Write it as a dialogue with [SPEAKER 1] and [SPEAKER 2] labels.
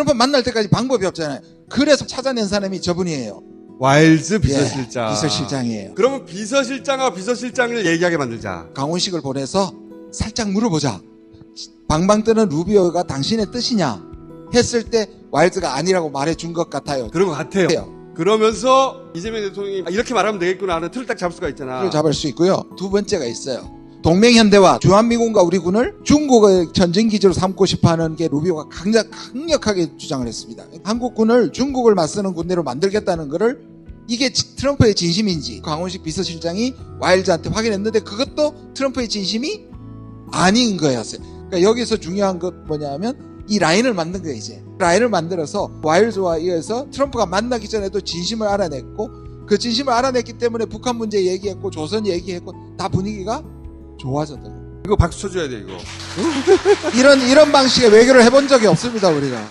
[SPEAKER 1] 트럼프 만날 때까지 방법이 없잖아요. 그래서 찾아낸 사람이 저분이에요.
[SPEAKER 2] 와일즈 비서실장.
[SPEAKER 1] 예, 비서실장이에요.
[SPEAKER 2] 그러면 비서실장과 비서실장을 얘기하게 만들자.
[SPEAKER 1] 강훈식을 보내서 살짝 물어보자. 방방 뜨는 루비오가 당신의 뜻이냐? 했을 때 와일드가 아니라고 말해준 것 같아요.
[SPEAKER 2] 그런 것 같아요. 그러면서 이재명 대통령이 아, 이렇게 말하면 되겠구나 하는 틀을 딱 잡을 수가 있잖아.
[SPEAKER 1] 그걸 잡을 수 있고요. 두 번째가 있어요. 동맹현대와 주한미군과 우리 군을 중국의 전쟁 기지로 삼고 싶어하는 게 루비오가 강력, 강력하게 주장을 했습니다. 한국군을 중국을 맞서는 군대로 만들겠다는 거를 이게 지- 트럼프의 진심인지 강원식 비서실장이 와일즈한테 확인했는데 그것도 트럼프의 진심이 아닌 거였어요. 그러니까 여기서 중요한 것 뭐냐면 이 라인을 만든 거예요 이제 라인을 만들어서 와일즈와 이어서 트럼프가 만나기 전에도 진심을 알아냈고 그 진심을 알아냈기 때문에 북한 문제 얘기했고 조선 얘기했고 다 분위기가 좋아졌던
[SPEAKER 2] 이거 박수 쳐줘야 돼 이거.
[SPEAKER 1] 이런 이런 방식의 외교를 해본 적이 없습니다 우리가